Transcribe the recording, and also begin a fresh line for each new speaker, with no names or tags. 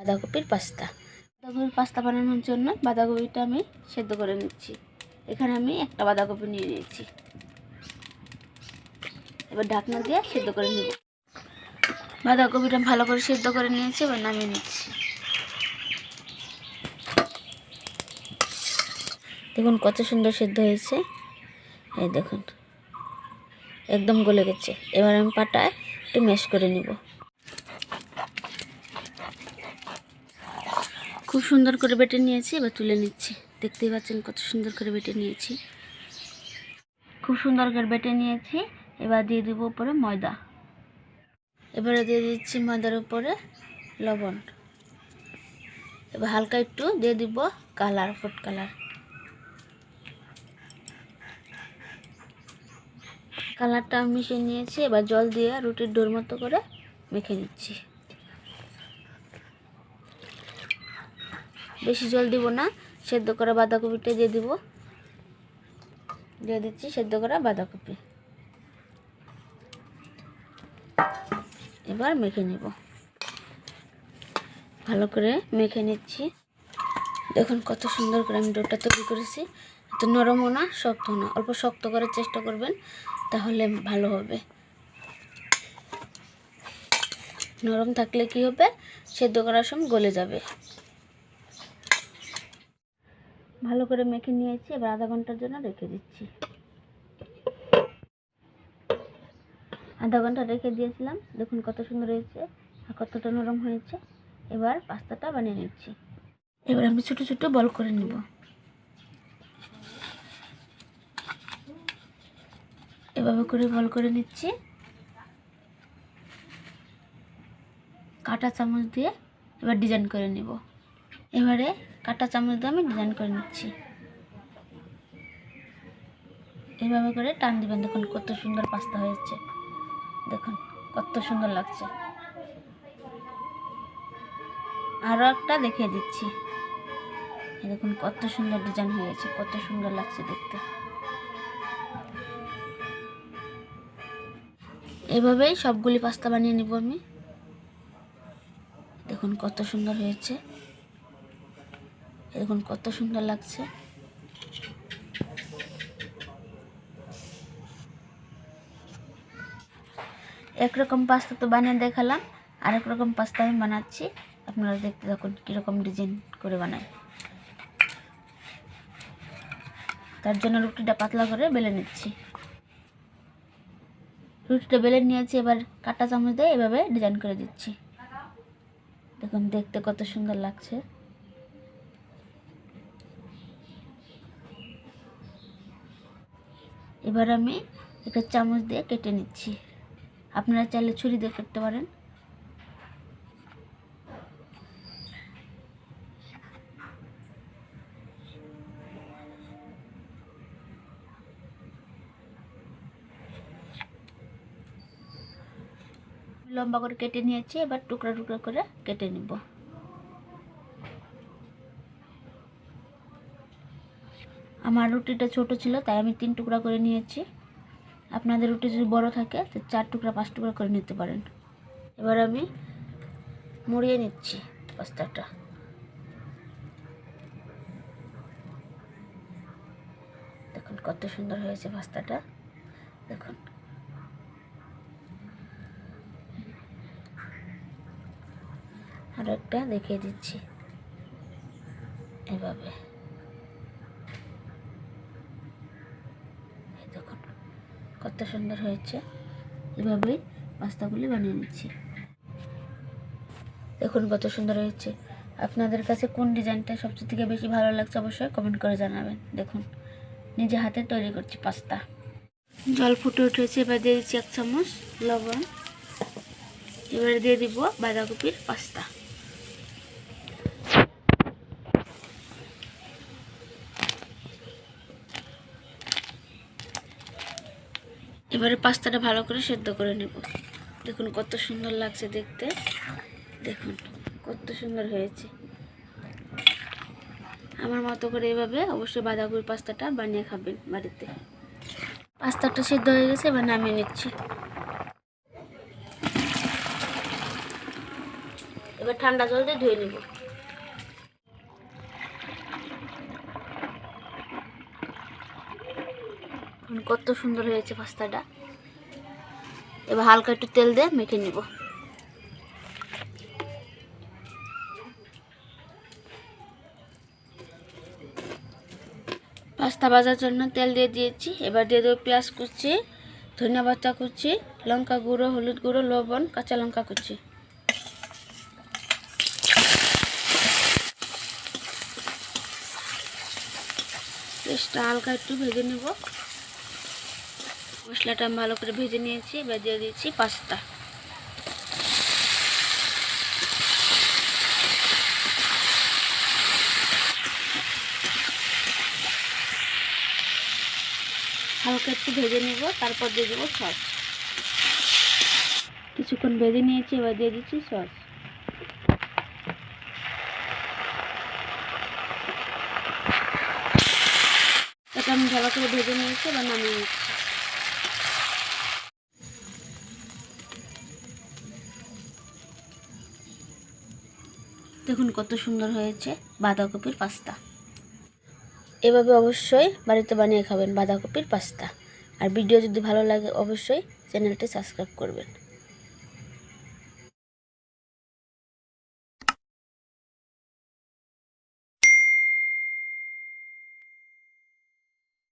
বাঁধাকপির পাস্তা। বাঁধাকপির পাস্তা বানানোর জন্য বাঁধাকপিটা আমি সেদ্ধ করে নিচ্ছি। এখানে আমি একটা বাঁধাকপি নিয়ে নিয়েছি। এবার ঢাকনা দিয়ে সেদ্ধ করে নেব। বাঁধাকপিটা ভালো করে সেদ্ধ করে নিয়েছি, এবার নামিয়ে নিচ্ছি। দেখুন কত সুন্দর সেদ্ধ হয়েছে। এই দেখুন, একদম গলে গেছে। এবার আমি পাটায় একটু ম্যাশ করে নিব। খুব সুন্দর করে বেটে নিয়েছি, এবার তুলে নিচ্ছি। দেখতেই পাচ্ছেন কত সুন্দর করে বেটে নিয়েছি। খুব সুন্দর করে বেটে নিয়েছি, এবার দিয়ে দিব উপরে ময়দা। এবারে দিয়ে দিচ্ছি ময়দার উপরে লবণ। এবার হালকা একটু দিয়ে দিব কালার, ফুড কালার। কালারটা মিশিয়ে নিয়েছি, এবার জল দিয়ে রুটির ডোর মতো করে মেখে নিচ্ছি। বেশি জল দিব না, সেদ্ধ করা বাঁধাকপিটা দিয়ে দিব। দিয়ে দিচ্ছি সেদ্ধ করা বাঁধাকপি। এবার মেখে নিব। ভালো করে মেখে নিচ্ছি। দেখুন কত সুন্দর করে আমি ডোটা তৈরি করেছি। এত নরমও না শক্ত না। অল্প শক্ত করার চেষ্টা করবেন, তাহলে ভালো হবে। নরম থাকলে কি হবে? সেদ্ধ করার সময় গলে যাবে। ভালো করে মেখে নিয়েছি, এবার আধা ঘণ্টার জন্য রেখে দিচ্ছি। আধা ঘণ্টা রেখে দিয়েছিলাম, দেখুন কত সুন্দর হয়েছে আর কতটা নরম হয়েছে। এবার পাস্তাটা বানিয়ে নিচ্ছি। এবার আমি ছোটো ছোটো বল করে নিব। এভাবে করে বল করে নিচ্ছি। কাটা চামচ দিয়ে এবার ডিজাইন করে নিব। এবারে কাটা চামচ দিয়ে আমি ডিজাইন করে নিচ্ছি। এইভাবে করে টান দিবেন। দেখুন কত সুন্দর পাস্তা হয়েছে। দেখুন কত সুন্দর লাগছে। আরও একটা দেখিয়ে দিচ্ছি। দেখুন কত সুন্দর ডিজাইন হয়েছে, কত সুন্দর লাগছে দেখতে। এভাবেই সবগুলি পাস্তা বানিয়ে নিব আমি। দেখুন কত সুন্দর হয়েছে। দেখুন কত সুন্দর লাগছে। একরকম পাস্তা তো বানিয়ে দেখালাম, আরেক রকম পাস্তা আমি বানাচ্ছি। আপনারা দেখতে থাকুন কীরকম ডিজাইন করে বানাই। তার জন্য রুটিটা পাতলা করে বেলে নিচ্ছি। রুটিটা বেলে নিয়েছি, এবার কাটা চামচ দিয়ে এভাবে ডিজাইন করে দিচ্ছি। দেখুন, দেখতে কত সুন্দর লাগছে। এবার আমি একটা চামচ দিয়ে কেটে নিচ্ছি। আপনারা চাইলে ছুরি দিয়ে কাটতে পারেন। লম্বা করে কেটে নিয়েছি, এবার টুকরা টুকরা করে কেটে নিব। আমার রুটিটা ছোট ছিল, তাই আমি তিন টুকরা করে নিয়েছি। আপনাদের রুটি যদি বড় থাকে, তো চার টুকরা, পাঁচ টুকরা করে নিতে পারেন। এবার আমি মুড়িয়ে নিচ্ছি পাস্তাটা। দেখুন কত সুন্দর হয়েছে পাস্তাটা। দেখুন। আর একটা দেখিয়ে দিচ্ছি। এভাবে এই দেখুন কত সুন্দর হয়েছে। এভাবেই পাস্তাগুলি বানিয়ে নিচ্ছি। দেখুন কত সুন্দর হয়েছে। আপনাদের কাছে কোন ডিজাইনটা সবচেয়ে থেকে বেশি ভালো লাগছে অবশ্যই কমেন্ট করে জানাবেন। দেখুন, নিজে হাতে তৈরি করছি পাস্তা। জল ফুটে উঠেছে, এবার দিয়ে দিচ্ছি এক চামচ লবণ। এবারে দিয়ে দিব বাঁধাকপির পাস্তা। এবারে পাস্তাটা ভালো করে সেদ্ধ করে নেব। দেখুন কত সুন্দর লাগছে দেখতে। দেখুন কত সুন্দর হয়েছে। আমার মতো করে এভাবে অবশ্যই বাঁধাকপির পাস্তাটা বানিয়ে খাবেন বাড়িতে। পাস্তাটা সেদ্ধ হয়ে গেছে, এবার নামিয়ে নিচ্ছি। এবার ঠান্ডা জল দিয়ে ধুয়ে নিব। এখন কত সুন্দর হয়েছে পাস্তাটা। এবার হালকা একটু তেল দিয়ে মেখে নিব। পাস্তা ভাজার জন্য তেল দিয়ে দিয়েছি। এবার দিয়ে দেবো পেঁয়াজ কুচি, ধনিয়া পাতা কুচি, লঙ্কা গুঁড়ো, হলুদ গুঁড়ো, লবণ, কাঁচা লঙ্কা কুচি। পেস্টটা হালকা একটু ভেজে নেব। মশলাটা ভালো করে ভেজে নিয়েছি দিয়ে দিয়েছি পাস্তা। হালকা একটু ভেজে নেব, তারপর দিয়ে দেবো সস। কিছুক্ষণ ভেজে নিয়েছি, এবার দিয়ে দিচ্ছি সস। এটা আমি ভালো করে ভেজে নিয়েছি, এবার নামিয়ে নিচ্ছি। দেখুন কত সুন্দর হয়েছে বাঁধাকপির পাস্তা। এভাবে অবশ্যই বাড়িতে বানিয়ে খাবেন বাঁধাকপির পাস্তা। আর ভিডিও যদি ভালো লাগে অবশ্যই চ্যানেলটি সাবস্ক্রাইব করবেন।